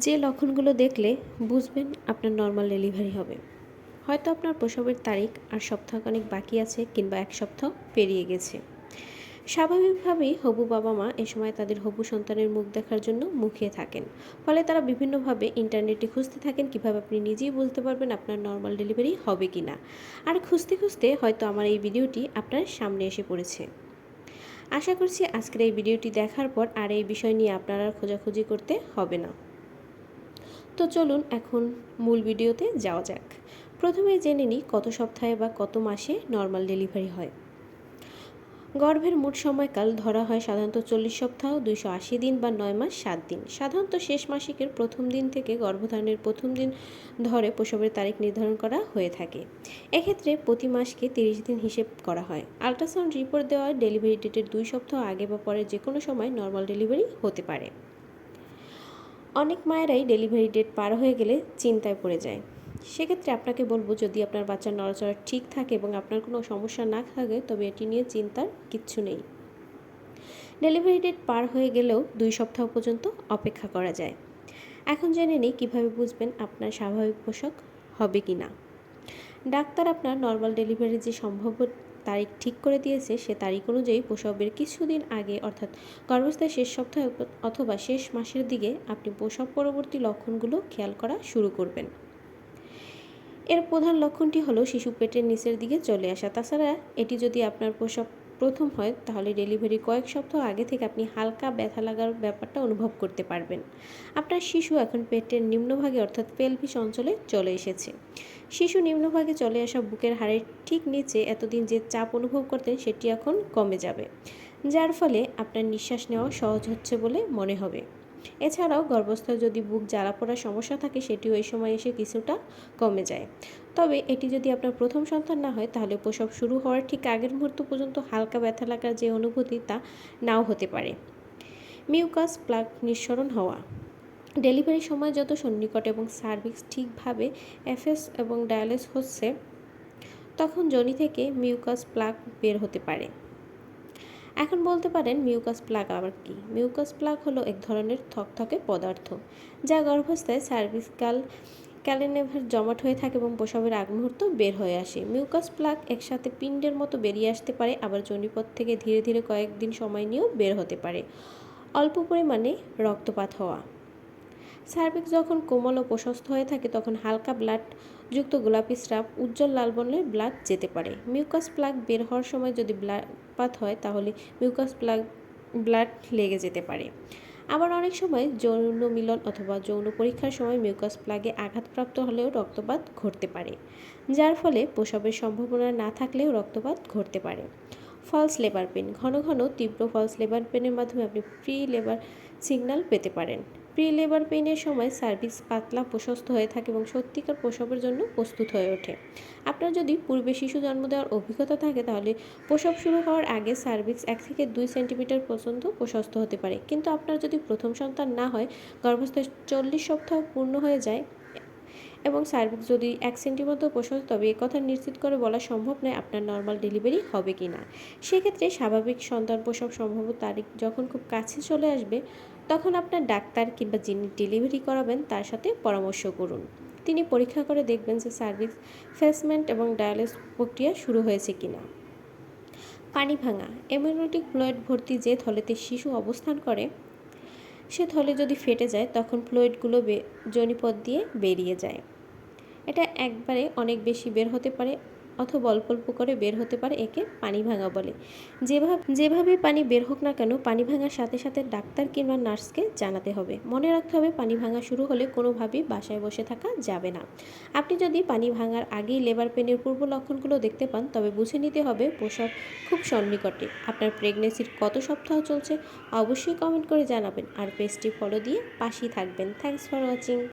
যে লক্ষণগুলো দেখলে বুঝবেন আপনার নর্মাল ডেলিভারি হবে। হয়তো আপনার প্রসবের তারিখ আর সপ্তাহখানেক বাকি আছে কিংবা এক সপ্তাহ পেরিয়ে গেছে। স্বাভাবিকভাবেই হবু বাবা মা এ সময় তাদের হবু সন্তানের মুখ দেখার জন্য মুখিয়ে থাকেন। ফলে তারা বিভিন্নভাবে ইন্টারনেটে খুঁজতে থাকেন কীভাবে আপনি নিজেই বলতে পারবেন আপনার নর্মাল ডেলিভারি হবে কি না আর খুঁজতে খুঁজতে হয়তো আমার এই ভিডিওটি আপনার সামনে এসে পড়েছে। আশা করছি আজকের এই ভিডিওটি দেখার পর আর এই বিষয় নিয়ে আপনার খোঁজাখুঁজি করতে হবে না। তো চলুন এখন মূল ভিডিওতে যাওয়া যাক। প্রথমে জেনে নিই কত সপ্তাহে বা কত মাসে নর্মাল ডেলিভারি হয়। গর্ভের মোট সময়কাল ধরা হয় সাধারণত চল্লিশ সপ্তাহ, দুইশো আশি দিন বা নয় মাস, সাত দিন। সাধারণত শেষ মাসিকের প্রথম দিন থেকে গর্ভধারণের প্রথম দিন ধরে প্রসবের তারিখ নির্ধারণ করা হয়ে থাকে। এক্ষেত্রে প্রতি মাসকে তিরিশ দিন হিসেব করা হয়। আল্ট্রাসাউন্ড রিপোর্ট দেওয়া ডেলিভারি ডেটের দুই সপ্তাহ আগে বা পরে যে কোনো সময় নর্মাল ডেলিভারি হতে পারে। অনেক মায়েরাই ডেলিভারি ডেট পার হয়ে গেলে চিন্তায় পড়ে যায়। সেক্ষেত্রে আপনাকে বলব, যদি আপনার বাচ্চার নড়াচড়া ঠিক থাকে এবং আপনার কোনো সমস্যা না থাকে, তবে এটি নিয়ে চিন্তার কিচ্ছু নেই। ডেলিভারি ডেট পার হয়ে গেলেও দুই সপ্তাহ পর্যন্ত অপেক্ষা করা যায়। এখন জেনে নিই কীভাবে বুঝবেন আপনার স্বাভাবিক পোশাক হবে কি না ডাক্তার আপনার নর্মাল ডেলিভারির যে সম্ভাব্য তারিখ ঠিক করে দিয়েছে, সে তারিখ অনুযায়ী প্রসবের কিছুদিন আগে, অর্থাৎ গর্ভস্থায় শেষ সপ্তাহে অথবা শেষ মাসের দিকে আপনি প্রসব পরবর্তী লক্ষণগুলো খেয়াল করা শুরু করবেন। এর প্রধান লক্ষণটি হলো শিশু পেটের নিচের দিকে চলে আসা। তাছাড়া এটি যদি আপনার প্রসব প্রথম হয়, তাহলে ডেলিভারি কয়েক সপ্তাহ আগে থেকে আপনি হালকা ব্যথা লাগার ব্যাপারটা অনুভব করতে পারবেন। আপনার শিশু এখন পেটের নিম্নভাগে অর্থাৎ পেলভিস অঞ্চলে চলে এসেছে। শিশু নিম্নভাগে চলে আসা বুকের হাড়ের ঠিক নিচে এতদিন যে চাপ অনুভব করতেন সেটি এখন কমে যাবে। যার ফলে আপনার নিঃশ্বাস নেওয়া সহজ হচ্ছে বলে মনে হবে। এছাড়াও গর্ভস্থায় যদি বুক জ্বালা পড়ার সমস্যা থাকে, সেটিও এই সময় এসে কিছুটা কমে যায়। তবে এটি যদি আপনার প্রথম সন্তান না হয়, তাহলে প্রসব শুরু হওয়ার ঠিক আগের মুহূর্ত পর্যন্ত হালকা ব্যথা লাগার যে অনুভূতি, তা নাও হতে পারে। মিউকাস প্লাগ নিঃসরণ হওয়া। ডেলিভারির সময় যত সন্নিকট এবং সার্ভিক্স ঠিকভাবে এফএস এবং ডায়ালিস হচ্ছে, তখন জনি থেকে মিউকাস প্লাগ বের হতে পারে। এখন বলতে পারেন মিউকাস প্লাগ আবার কি? মিউকাস প্লাগ হলো এক ধরনের থকথকে পদার্থ, যা গর্ভস্থায় সার্ভিসকাল ক্যালেনেভার জমাট হয়ে থাকে এবং প্রসবের আগ মুহূর্ত বের হয়ে আসে। মিউকাস প্লাগ একসাথে পিণ্ডের মতো বেরিয়ে আসতে পারে, আবার জনিপথ থেকে ধীরে ধীরে কয়েকদিন সময় নিয়েও বের হতে পারে। অল্প পরিমাণে রক্তপাত হওয়া। সার্ভিক্স যখন কোমল ও প্রশস্ত হয়ে থাকে, তখন হালকা ব্লাড যুক্ত গোলাপি স্রাব, উজ্জ্বল লাল বর্ণের ব্লাড যেতে পারে। মিউকাস প্লাগ বের হওয়ার সময় যদি ব্লাডপাত হয়, তাহলে মিউকাস প্লাগ ব্লাড লেগে যেতে পারে। আবার অনেক সময় যৌন মিলন অথবা যৌন পরীক্ষার সময় মিউকাস প্লাগে আঘাতপ্রাপ্ত হলেও রক্তপাত ঘটতে পারে, যার ফলে প্রসবের সম্ভাবনা না থাকলেও রক্তপাত ঘটতে পারে। ফলস লেবার পেন ঘন ঘন তীব্র ফলস লেবার পেনের মাধ্যমে আপনি প্রি লেবার সিগন্যাল পেতে পারেন। প্রি লেবার পেইনের সময় সার্ভিক্স পাতলা, প্রশস্ত হয়ে থাকে এবং সত্যিকার প্রসবের জন্য প্রস্তুত হয়ে ওঠে। আপনার যদি পূর্বে শিশু জন্ম দেওয়ার অভিজ্ঞতা থাকে, তাহলে প্রসব শুরু হওয়ার আগে সার্ভিক্স এক থেকে দুই সেন্টিমিটার পর্যন্ত প্রশস্ত হতে পারে। কিন্তু আপনার যদি প্রথম সন্তান না হয়, গর্ভস্থ চল্লিশ সপ্তাহ পূর্ণ হয়ে যায় এবং সার্ভিক্স যদি এক সেন্টিমিটার প্রশস্ত, তবে কথা নিশ্চিত করে বলা সম্ভব নয় আপনার নর্মাল ডেলিভারি হবে কি না সেক্ষেত্রে স্বাভাবিক সন্তান প্রসব সম্ভব তারিখ যখন খুব কাছে চলে আসবে তখন আপনার ডাক্তার কিংবা যিনি ডেলিভারি করাবেন তার সাথে পরামর্শ করুন। তিনি পরীক্ষা করে দেখবেন যে সার্ভিস ফেসমেন্ট এবং ডায়ালিস প্রক্রিয়া শুরু হয়েছে কিনা। পানি ভাঙা এমিউনোটিক ফ্লুইড ভর্তি যে থলেতে শিশু অবস্থান করে, সে থলে যদি ফেটে যায় তখন ফ্লুইডগুলো জনিপথ দিয়ে বেরিয়ে যায়। এটা একবারে অনেক বেশি বের হতে পারে অথবা অল্প অল্প করে বের হতে পারে, একে পানি ভাঙা বলে। যেভাবে যেভাবে পানি বের হোক না কেন, পানি ভাঙার সাথে সাথে ডাক্তার কিংবা নার্সকে জানাতে হবে। মনে রাখতে হবে, পানি ভাঙা শুরু হলে কোনোভাবেই বাসায় বসে থাকা যাবে না। আপনি যদি পানি ভাঙার আগেই লেবার পেনের পূর্ব লক্ষণগুলো দেখতে পান, তবে বুঝে নিতে হবে প্রসব খুব সন্নিকটে। আপনার প্রেগনেন্সির কত সপ্তাহ চলছে, অবশ্যই কমেন্ট করে জানাবেন। আর পেজটি ফলো দিয়ে পাশেই থাকবেন। Thanks for watching.